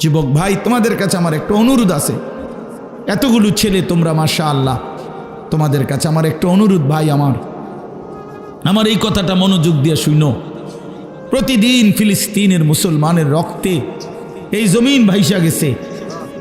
যুবক ভাই, তোমাদের কাছে আমার একটা অনুরোধ আছে। এতগুলো ছেলে তোমরা মাশা আল্লাহ তোমাদের কাছে আমার একটা অনুরোধ ভাই আমার। আমার এই কথাটা মনোযোগ দিয়ে শুনো। প্রতিদিন ফিলিস্তিনের মুসলমানের রক্তে এই জমিন ভাইসা গেছে।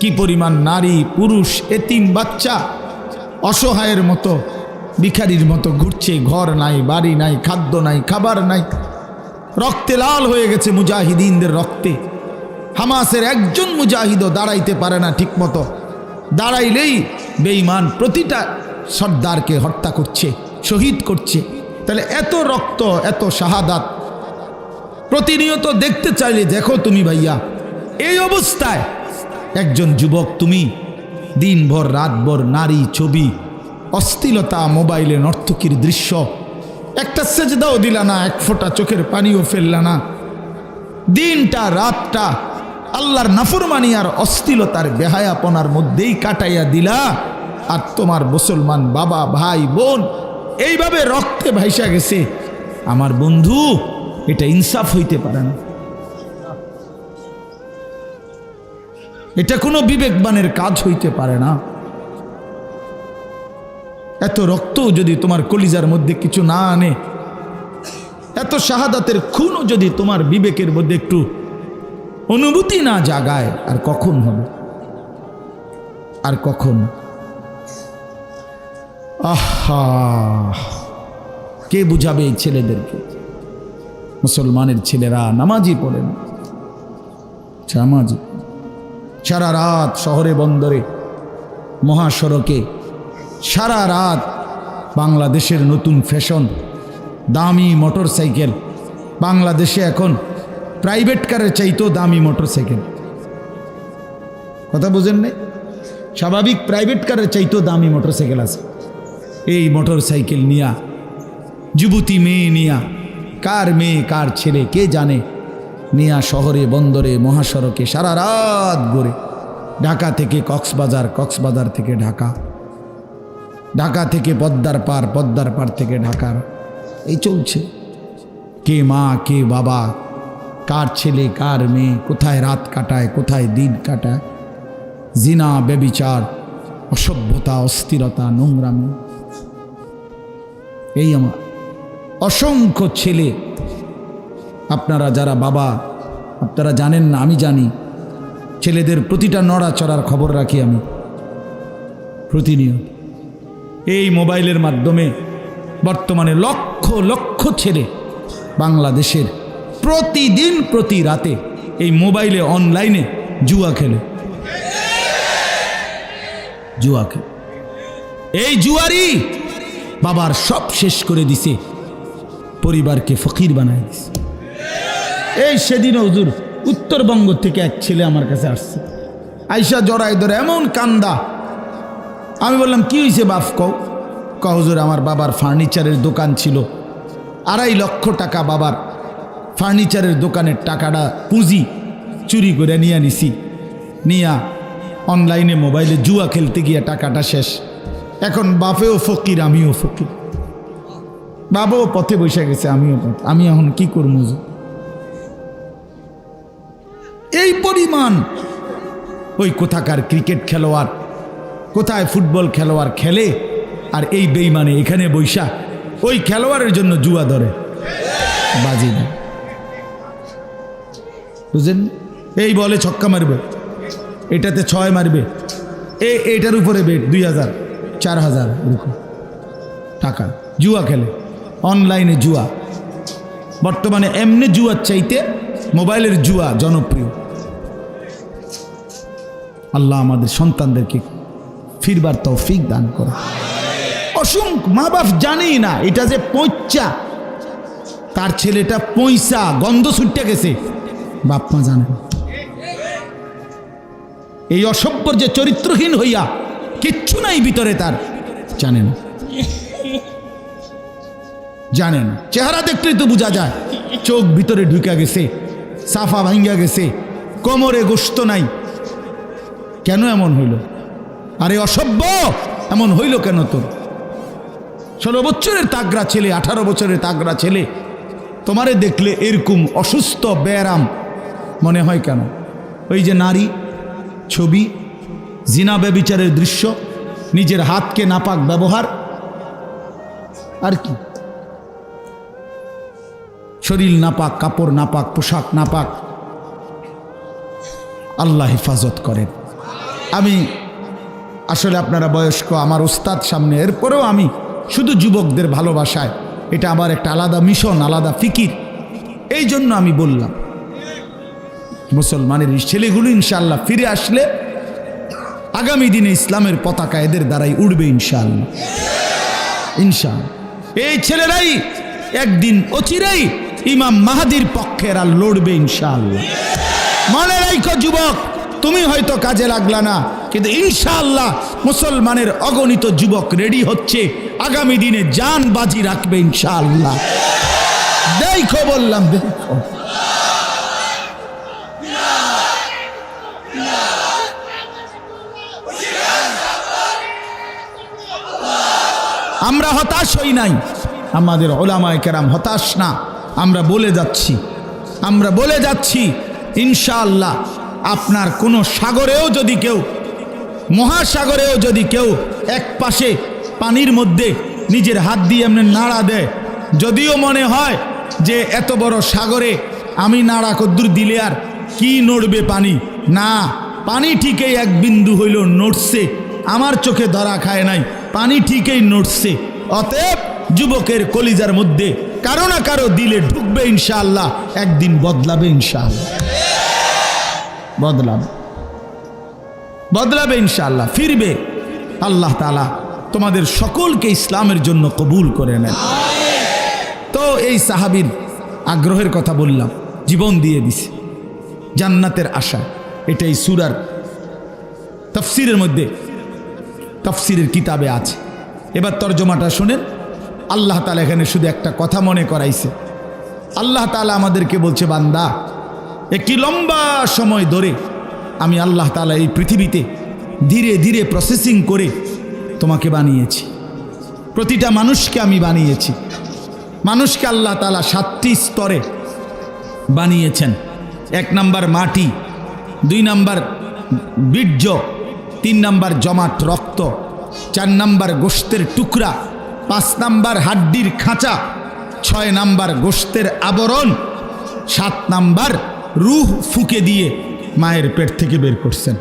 কি পরিমাণ নারী, পুরুষ, এতিম, বাচ্চা অসহায়ের মতো, ভিখারির মতো ঘুরছে, ঘর নাই, বাড়ি নাই, খাদ্য নাই, খাবার নাই। রক্তে লাল হয়ে গেছে মুজাহিদিনদের রক্তে। হামাসের একজন মুজাহিদও দাঁড়াইতে পারে না ঠিকমতো। দাঁড়াইলেই বেঈমান প্রতিটা সর্দারকে হত্যা করছে, শহীদ করছে। তাহলে এত রক্ত, এত শাহাদাত। প্রতিনিয়ত দেখতে চাইলে দেখো তুমি ভাইয়া, এই অবস্থায় একজন যুবক তুমি, দিনভর, রাতভর নারী, ছবি, অস্থিলতা মোবাইলে নর্তকীর দৃশ্য। একটা সেজদাও দিলা না, এক ফোঁটা চোখের পানিও ফেললা না। দিনটা, রাতটা আল্লাহর নাফরমানি আর অস্থিলতার বেহায়াপনার মধ্যেই কাটাইয়া দিলা। আর তোমার মুসলমান বাবা, ভাই, বোন, এইভাবে রক্তে ভাইসা গেছে। আমার বন্ধু, এটা ইনসাফ হইতে পারে না। এটা কোনো বিবেকবানের কাজ হইতে পারে না। এত রক্ত যদি তোমার কলিজার মধ্যে কিছু না আনে, এত শাহাদাতের খুনও যদি তোমার বিবেকের মধ্যে একটু অনুভূতি না জাগায়, আর কখন হবে? আর কখন? আহা! কে বুঝাবে এই ছেলেদেরকে? মুসলমানের ছেলেরা নামাজি পড়েন নামাজি। সারা রাত শহরে বন্দরে, মহাসড়কে, সারা রাত বাংলাদেশের নতুন ফ্যাশন, দামি মোটর সাইকেল বাংলাদেশে এখন প্রাইভেট কারের চাইতেও দামি মোটর সাইকেল কথা বোঝেন নাই? স্বাভাবিক প্রাইভেট কারের চাইতেও দামি মোটর সাইকেল আছে। এই মোটর সাইকেল নিয়া, যুবতী মেয়ে নিয়া, কার মেয়ে, কার ছেলে, কে জানে? নিয়া শহরে, বন্দরে, মহাসড়কে, সারা রাত ঘুরে। ঢাকা থেকে কক্সবাজার কক্সবাজার থেকে ঢাকা। ঢাকা থেকে পদ্মার পার পদ্মার পার থেকে ঢাকার। এই চলছে। কে মা, কে বাবা কার ছেলে, কার মেয়ে, কোথায় রাত কাটায়, কোথায় দিন কাটায়? জিনা বেবিচার অসভ্যতা, অস্থিরতা, নোংরামি। এই আমার অসংখ্য ছেলে। আপনারা যারা বাবা, আপনারা জানেন না, আমি জানি। ছেলেদের প্রতিটা নড়াচড়ার খবর রাখি আমি। প্রতিনিয়ত। এই মোবাইলের মাধ্যমে বর্তমানে লক্ষ লক্ষ ছেলে বাংলাদেশের প্রতিদিন, প্রতি রাতে এই মোবাইলে, অনলাইনে জুয়া খেলে। জুয়া খেলে। এই জুয়ারি বাবার সব শেষ করে দিছে, পরিবারকে ফকির বানায় দিছে। এই সেদিন হুজুর উত্তরবঙ্গ থেকে এক ছেলে আমার কাছে আসছে। আইসা জড়াই ধরে এমন কান্দা। আমি বললাম, কি হয়েছে বাপ কও? ক হুজুর, আমার বাবার ফার্নিচারের দোকান ছিল। আড়াই লক্ষ টাকা বাবার ফার্নিচারের দোকানের টাকাটা পুঁজি চুরি করে নিয়ে নিছি। নিয়া অনলাইনে মোবাইলে জুয়া খেলতে গিয়া টাকাটা শেষ। এখন বাপেও ফকির, আমিও ফকির। বাবাও পথে বসে গেছে, আমিও পথে। আমি এখন কি করব? এই পরিমাণ। ওই কোথাকার ক্রিকেট খেলোয়াড়? কোথায় ফুটবল খেলোয়াড় খেলে? আর এই বেইমানে এখানে বৈশা ওই খেলোয়াড়ের জন্য জুয়া ধরে। বাজি না বুঝলেন? এই বলে ছক্কা মারবে। এটাতে ছয় মারবে। এ, এটার উপরে বেট দুই হাজার, চার হাজার এরকম। টাকা। জুয়া খেলে। অনলাইনে জুয়া। বর্তমানে এমনি জুয়ার চাইতে মোবাইলের জুয়া জনপ্রিয়। আল্লাহ আমাদের সন্তানদেরকে ফিরবার তৌফিক দান করে অসংখ্য মা বাপ জানেই না, এটা যে পৈচা তার ছেলেটা পয়সা গন্ধ ছুটতে গেছে। বাপ মা জানে এই অসভ্যর যে চরিত্রহীন হইয়া কিচ্ছু নাই ভিতরে তার জানে না জানে না চেহারা দেখলেই তো বোঝা যায়, চোখ ভিতরে ঢুকা গেছে, সাফা ভাঙ্গা গেছে, কোমরে গোস্ত নাই। কেন এমন হইল? আরে অসভ্য, এমন হইল কেন তোর? ষোলো বছরের তাগড়া ছেলে, আঠারো বছরের তাগড়া ছেলে, তোমারে দেখলে এরকম অসুস্থ ব্যায়াম মনে হয় কেন? ওই যে নারী, ছবি, জিনা ব্যবিচারের দৃশ্য, নিজের হাতকে নাপাক ব্যবহার, আর কি? শরীর নাপাক, কাপড় নাপাক, পোশাক নাপাক, আল্লাহ হেফাজত করেন। আমি, আসলে আপনারা বয়স্ক, আমার ওস্তাদ সামনে, এরপরেও আমি শুধু যুবকদের ভালোবাসায়, এটা আমার একটা আলাদা মিশন, আলাদা ফিকির এই জন্য আমি বললাম মুসলমানের ছেলেগুলো ইনশাল্লাহ ফিরে আসলে আগামী দিনে ইসলামের পতাকা এদের দ্বারাই উড়বে ইনশাল্লাহ ইনশাল্লাহ এই ছেলেরাই একদিন অচিরেই ইমাম মাহাদির পক্ষের আর লড়বে ইনশাল্লাহ মনে রাখো যুবক, তুমি হয়তো কাজে লাগলা না, কিন্তু ইনশাআল্লাহ মুসলমানের অগণিত যুবক রেডি হচ্ছে, আগামী দিনে যান বাজি রাখবে ইনশাআল্লাহ। দেখো বললাম, দেখো। আমরা হতাশ হই নাই। আমাদের ওলামায় কেরাম হতাশ না। আমরা বলে যাচ্ছি। আমরা বলে যাচ্ছি, ইনশাআল্লাহ, আপনার কোনো সাগরেও যদি কেউ, মহাসাগরেও যদি কেউ এক পাশে পানির মধ্যে নিজের হাত দিয়ে এমনি নাড়া দেয়, যদিও মনে হয় যে এত বড় সাগরে আমি নাড়া কদ্দুর দিলে আর কি নড়বে পানি। না, পানি ঠিকই এক বিন্দু হইল নড়ছে। আমার চোখে ধরা খায় নাই। পানি ঠিকই নড়ছে। অতএব যুবকের কলিজার মধ্যে কারও না কারও দিলে ঢুকবে ইনশাআল্লাহ, একদিন বদলাবে ইনশাআল্লাহ। বদলাবে। বদলাবে ইনশাআল্লাহ, ফিরবে। আল্লাহ তালা তোমাদের সকলকে ইসলামের জন্য কবুল করে নেন। তো এই সাহাবির আগ্রহের কথা বললাম, জীবন দিয়ে দিছে। জান্নাতের আশা, এটাই সুরার তফসিরের মধ্যে তফসিরের কিতাবে আছে। এবার তর্জমাটা শুনেন। আল্লাহ তালা এখানে শুধু একটা কথা মনে করাইছে। আল্লাহ তালা আমাদেরকে বলছে, বান্দা, একটি লম্বা সময় ধরে আমি আল্লাহ তালা এই পৃথিবীতে ধীরে ধীরে প্রসেসিং করে তোমাকে বানিয়েছি। প্রতিটা মানুষকে আমি বানিয়েছি। মানুষকে আল্লাহ তালা সাতটি স্তরে বানিয়েছেন। এক নাম্বার মাটি, দুই নাম্বার বীর্য তিন নাম্বার জমাট রক্ত, চার নাম্বার গোস্তের টুকরা, পাঁচ নাম্বার হাড্ডির খাঁচা, ছয় নাম্বার গোস্তের আবরণ, সাত নাম্বার রুহ ফুকে দিয়ে মায়ের পেট থেকে বের করছেন।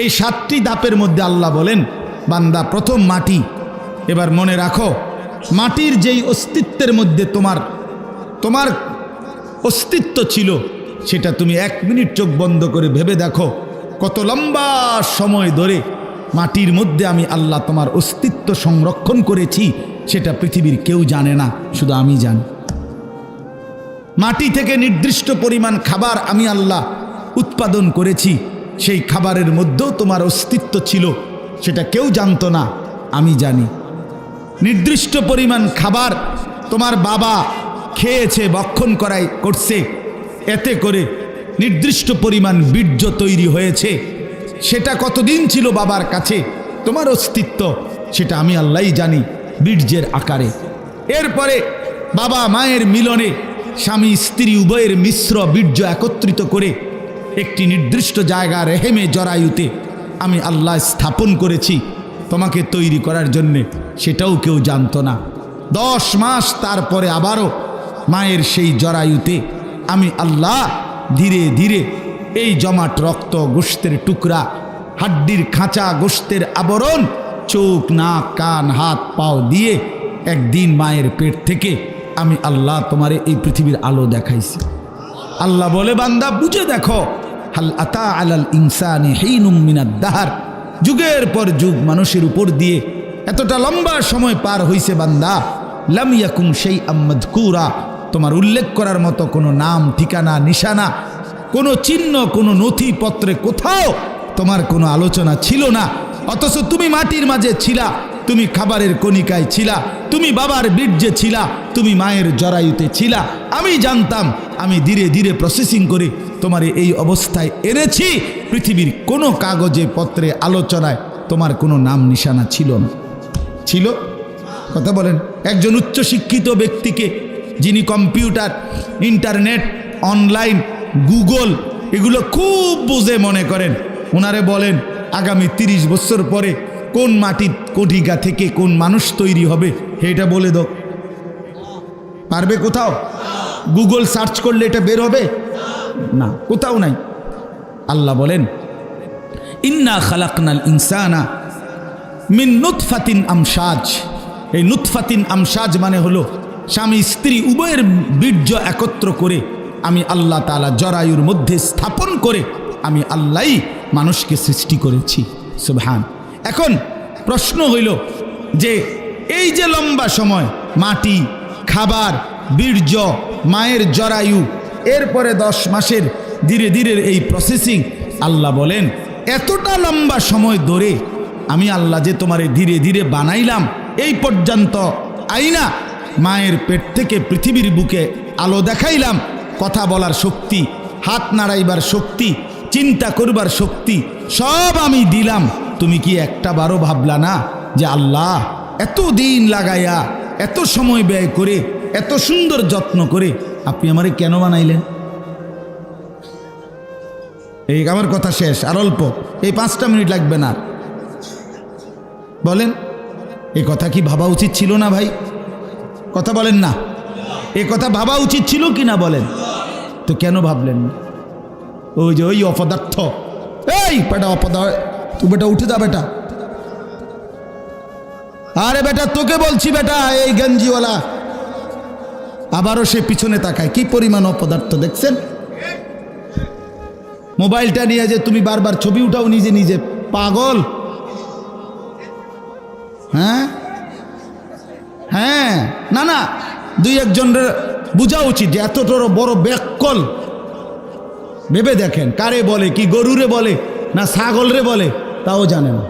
এই সাতটি দাপের মধ্যে আল্লাহ বলেন, বান্দা প্রথম মাটি, এবার মনে রাখো, মাটির যেই অস্তিত্বের মধ্যে তোমার তোমার অস্তিত্ব ছিল, সেটা তুমি এক মিনিট চোখ বন্ধ করে ভেবে দেখো। কত লম্বা সময় ধরে মাটির মধ্যে আমি আল্লাহ তোমার অস্তিত্ব সংরক্ষণ করেছি, সেটা পৃথিবীর কেউ জানে না, শুধু আমি জানি। মাটি থেকে নির্দিষ্ট পরিমাণ খাবার আমি আল্লাহ উৎপাদন করেছি, সেই খাবারের মধ্যেও তোমার অস্তিত্ব ছিল, সেটা কেউ জানতো না, আমি জানি। নির্দিষ্ট পরিমাণ খাবার তোমার বাবা খেয়েছে বক্ষণ করাই করছে, এতে করে নির্দিষ্ট পরিমাণ বীর্য তৈরি হয়েছে। সেটা কতদিন ছিল বাবার কাছে? তোমার অস্তিত্ব, সেটা আমি আল্লাহই জানি বীর্যের আকারে। এরপরে বাবা মায়ের মিলনে স্বামী স্ত্রী উভয়ের মিশ্র বীর্য একত্রিত করে একটি নির্দিষ্ট জায়গা রেহেমে জরায়ুতে আমি আল্লাহ স্থাপন করেছি তোমাকে তৈরি করার জন্যে। সেটাও কেউ জানতো না। দশ মাস তারপরে আবারও মায়ের সেই জরায়ুতে আমি আল্লাহ ধীরে ধীরে এই জমাট রক্ত গোস্তের টুকরা, হাড্ডির খাঁচা গোস্তের আবরণ, চোখ, নাক, কান, হাত, পাও দিয়ে একদিন মায়ের পেট থেকে আমি আল্লাহ তোমারে এই পৃথিবীর আলো দেখাইছি। আল্লাহ বলে, বান্দা, বুঝে দেখো, হাল আতা আলাল ইনসানি হেইনুম মিনাদ দাহার। যুগের পর যুগ মানুষের উপর দিয়ে এতটা লম্বা সময় পার হইছে বান্দা, লাম ইয়াকুম সেই আম্মদকুরা তোমার উল্লেখ করার মতো কোনো নাম, ঠিকানা, নিশানা, কোনো চিহ্ন, কোনো নথিপত্রে কোথাও তোমার কোনো আলোচনা ছিল না। অথচ তুমি মাটির মাঝে ছিলা, তুমি খাবারের কণিকায় ছিলা, তুমি বাবার বীর্যে ছিলা, তুমি মায়ের জরায়ুতে ছিলা। আমি জানতাম, আমি ধীরে ধীরে প্রসেসিং করে তোমার এই অবস্থায় এনেছি। পৃথিবীর কোনো কাগজে, পত্রে, আলোচনায় তোমার কোনো নাম, নিশানা ছিল না। ছিল? কথা বলেন। একজন উচ্চশিক্ষিত ব্যক্তিকে যিনি কম্পিউটার, ইন্টারনেট, অনলাইন, গুগল, এগুলো খুব বুঝে মনে করেন। ওনারে বলেন, আগামী তিরিশ বছর পরে কোন মাটির কটিকা থেকে কোন মানুষ তৈরি হবে, এটা বলে দাও। পারবে কোথাও? গুগল সার্চ করলে এটা বের হবে? না, কোথাও নাই। আল্লাহ বলেন, ইন্না খালাকনাল ইনসানা মিন নুতফাতিন আমসাজ। এই নুৎফাতিন আমসাজ মানে হলো স্বামী স্ত্রী উভয়ের বীর্য একত্র করে আমি আল্লাহ তালা জরায়ুর মধ্যে স্থাপন করে আমি আল্লাহই মানুষকে সৃষ্টি করেছি। সুবহান। এখন প্রশ্ন হইল যে এই যে লম্বা সময়, মাটি, খাবার, বীর্য, মায়ের জরায়ু, এরপরে দশ মাসের ধীরে ধীরে এই প্রসেসিং আল্লাহ বলেন, এতটা লম্বা সময় ধরে আমি আল্লাহ যে তোমারে ধীরে ধীরে বানাইলাম, এই পর্যন্ত আইনা মায়ের পেট থেকে পৃথিবীর বুকে আলো দেখাইলাম, কথা বলার শক্তি, হাত নাড়াইবার শক্তি, চিন্তা করবার শক্তি, সব আমি দিলাম। তুমি কি একটা বারো ভাবলা না যে আল্লাহ এত দিন লাগাইয়া, এত সময় ব্যয় করে, এত সুন্দর যত্ন করে আপনি আমারে কেন বানাইলেন? এই আমার কথা শেষ, আর অল্প। এই পাঁচটা মিনিট লাগবে না। বলেন এই কথা কি ভাবা উচিত ছিল না ভাই? কথা বলেন না। এ কথা ভাবা উচিত ছিল কি না বলেন। তো কেন ভাবলেন? ওই যে, ওই অপদার্থ। এই বেটা অপদার্থ তুই বেটা, উঠে যা বেটা। আরে বেটা, তোকে বলছি বেটা, এই গেঞ্জিওয়ালা। আবারও সে পিছনে তাকায়। কি পরিমাণ অপদার্থ, দেখছেন? মোবাইলটা নিয়ে যে তুমি বারবার ছবি উঠাও, নিজে নিজে। পাগল। হ্যাঁ? হ্যাঁ না না, দুই একজনের বোঝা উচিত যে এতটা বড় ব্যাককল। ভেবে দেখেন, কারে বলে, কি গরুরে বলে, না ছাগলরে বলে, তাও জানে না।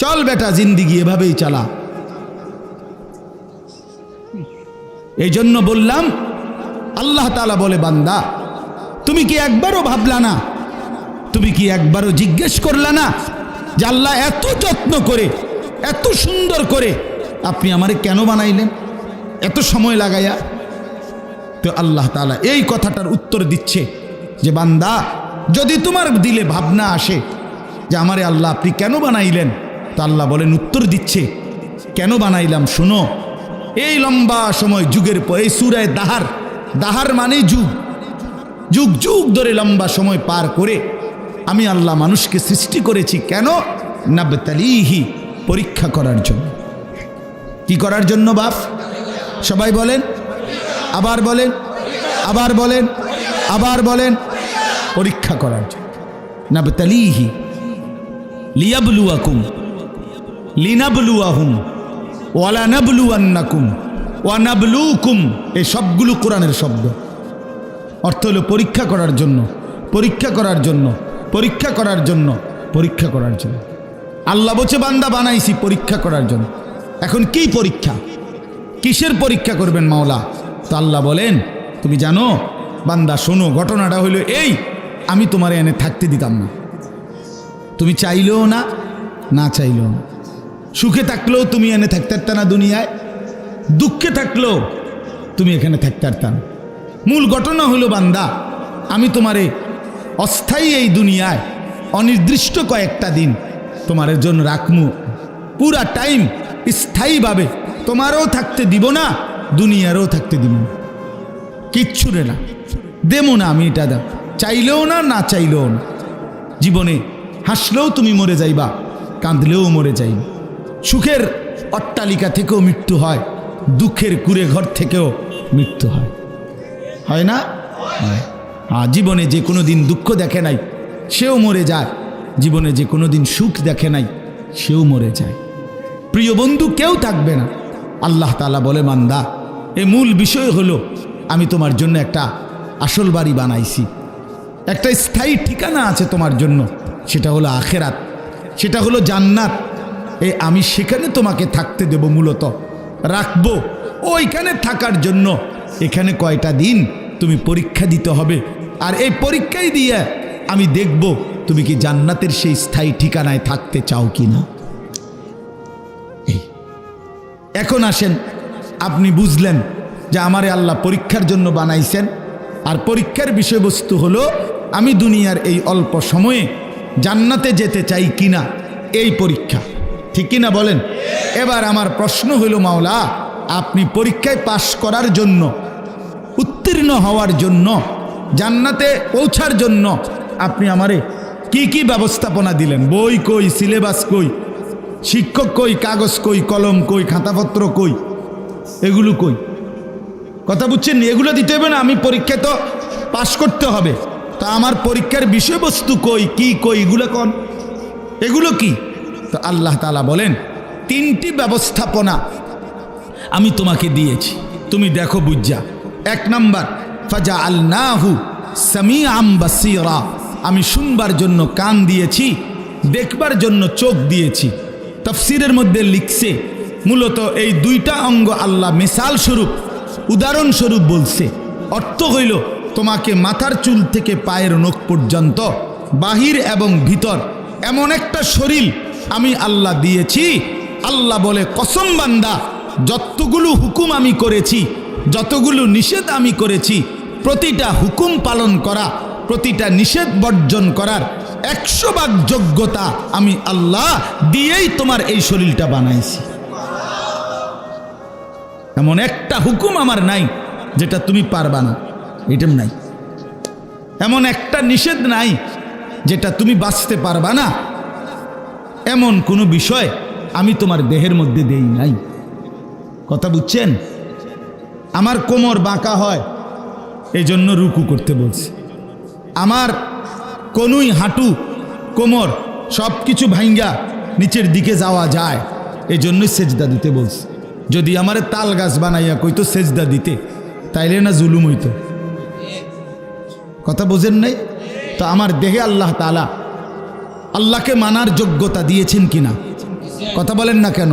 চল বেটা, জিন্দিগি এভাবেই চালা। এই জন্য বললাম, আল্লাহ তালা বলে, বান্দা, তুমি কি একবারও ভাবলা না? তুমি কি একবারও জিজ্ঞেস করলা না? যে আল্লাহ এত যত্ন করে, এত সুন্দর করে, আপনি আমারে কেন বানাইলেন? এত সময় লাগাইয়া। তো আল্লাহ তালা এই কথাটার উত্তর দিচ্ছে যে, বান্দা, যদি তোমার দিলে ভাবনা আসে যে, আমারে আল্লাহ আপনি কেন বানাইলেন? তো আল্লাহ বলেন, উত্তর দিচ্ছে, কেন বানাইলাম? শুনো, এই লম্বা সময় যুগের পর, এই সুরায় দাহার দাহার মানে যুগ। যুগ যুগ ধরে লম্বা সময় পার করে আমি আল্লাহ মানুষকে সৃষ্টি করেছি কেন? নাবতালিহি, পরীক্ষা করার জন্য। কি করার জন্য বাপ? সবাই বলেন। আবার বলেন। আবার বলেন। আবার বলেন। পরীক্ষা করার জন্য। নাবতালিহি, লিয়াবলুয়াকুম, লিনাবলুয়াহুম ওয়ালা নাবলুয়ান্নাকুম ওয়ানাবলুকুম। এই সবগুলো কোরআনের শব্দ। অর্থ হলো পরীক্ষা করার জন্য, পরীক্ষা করার জন্য। পরীক্ষা করার জন্য, পরীক্ষা করার জন্য। আল্লাহ বলছে, বান্দা বানাইছি, পরীক্ষা করার জন্য। এখন কি পরীক্ষা? কিসের পরীক্ষা করবেন মাওলা? তো আল্লাহ বলেন, তুমি জানো, বান্দা, শোনো, ঘটনাটা হইল এই, আমি তোমার এনে থাকতে দিতাম না। তুমি চাইলেও না না চাইলেও না। সুখে থাকলেও তুমি এনে থাকতে পারতা না দুনিয়ায়। দুঃখে থাকলেও তুমি এখানে থাকতে পারতা না। মূল ঘটনা হলো বান্দা, আমি তোমারে অস্থায়ী এই দুনিয়ায়, অনির্দিষ্ট কয়েকটা দিন তোমার জন্য রাখমু। পুরা টাইম স্থায়ীভাবে তোমারও থাকতে দিব না, দুনিয়ারও থাকতে দিব না। কিচ্ছু রে না দেবো না আমি এটা দা চাইলেও না না চাইলেও না। জীবনে হাসলেও তুমি মরে যাইবা, কাঁদলেও মরে যাইবা। সুখের অট্টালিকা থেকেও মৃত্যু হয়, দুঃখের কুড়ে ঘর থেকেও মৃত্যু হয়। হয় না? হয়। হ্যাঁ জীবনে যে কোনো দিন দুঃখ দেখে নাই, সেও মরে যায়। জীবনে যে কোনো দিন সুখ দেখে নাই, সেও মরে যায়। প্রিয় বন্ধু, কেউ থাকবে না। আল্লাহ তালা বলে মান্দা এ মূল বিষয় হলো, আমি তোমার জন্য একটা আসল বাড়ি বানাইছি। একটা স্থায়ী ঠিকানা আছে তোমার জন্য, সেটা হলো আখেরাত, সেটা হলো জান্নাত। এ আমি সেখানে তোমাকে থাকতে দেব মূলত। রাখব ওইখানে থাকার জন্য। এখানে কয়টা দিন তুমি পরীক্ষা দিতে হবে আর এই পরীক্ষাই দিয়ে আমি দেখব তুমি কি জান্নাতের সেই স্থায়ী ঠিকানায় থাকতে চাও কি না এখন আসেন, আপনি বুঝলেন যে আমারে আল্লাহ পরীক্ষার জন্য বানাইছেন। আর পরীক্ষার বিষয়বস্তু হলো, আমি দুনিয়ার এই অল্প সময়ে জান্নাতে যেতে চাই কিনা এই পরীক্ষা। ঠিক কিনা বলেন? এবার আমার প্রশ্ন হলো, মাওলা, আপনি পরীক্ষায় পাশ করার জন্য, উত্তীর্ণ হওয়ার জন্য জান্নাতে পৌঁছার জন্য আপনি আমারে কি কি ব্যবস্থাপনা দিলেন? বই কই, সিলেবাস কই, শিক্ষক কই, কাগজ কই, কলম কই, খাতাপত্র কই, এগুলো কই? কথা বুঝছেন এগুলো দিতে হবে না, আমি পরীক্ষা তো পাশ করতে হবে। তা আমার পরীক্ষার বিষয়বস্তু কই, কি কই, এগুলো কোন? এগুলো কি? তো আল্লাহ তালা বলেন, তিনটি ব্যবস্থাপনা আমি তোমাকে দিয়েছি। তুমি দেখো বুঝা। এক নাম্বার ফাজা আল নাহু আমি শুনবার জন্য কান দিয়েছি, দেখবার জন্য চোখ দিয়েছি। তফসিরের মধ্যে লিখছে, মূলত এই দুইটা অঙ্গ আল্লাহ মিসাল স্বরূপ উদাহরণস্বরূপ বলছে। অর্থ হইল, তোমাকে মাথার চুল থেকে পায়ের নখ পর্যন্ত, বাহির এবং ভিতর, এমন একটা শরীর আমি আল্লাহ দিয়েছি। আল্লাহ বলে, কসম বান্দা, যতগুলো হুকুম আমি করেছি যতগুলো নিষেধ আমি করেছি, প্রতিটা হুকুম পালন করা, প্রতিটা নিষেধ বর্জন করার একশো ভাগ যোগ্যতা আমি আল্লাহ দিয়েই তোমার এই শরীরটা বানাইছি। এমন একটা হুকুম আমার নাই যেটা তুমি পারবা না এটাম নাই। এমন একটা নিষেধ নাই যেটা তুমি বাঁচতে পারবা না, এমন কোনো বিষয় আমি তোমার দেহের মধ্যে দেই নাই। কথা বুঝছেন? আমার কোমর বাঁকা হয়। এই জন্য রুকু করতে বলছে। আমার কোনুই, হাঁটু, কোমর সব কিছু ভাঙ্গা নিচের দিকে যাওয়া যায়। এই জন্যই সেজদা দিতে বলছে। যদি আমারে তাল গাছ বানাইয়া কইতো সেজদা দিতে, তাইলে না জুলুম হইতো। কথা বোঝেন নাই? তো আমার দেহে আল্লাহ তালা আল্লাহকে মানার যোগ্যতা দিয়েছেন কিনা? কথা বলেন না কেন?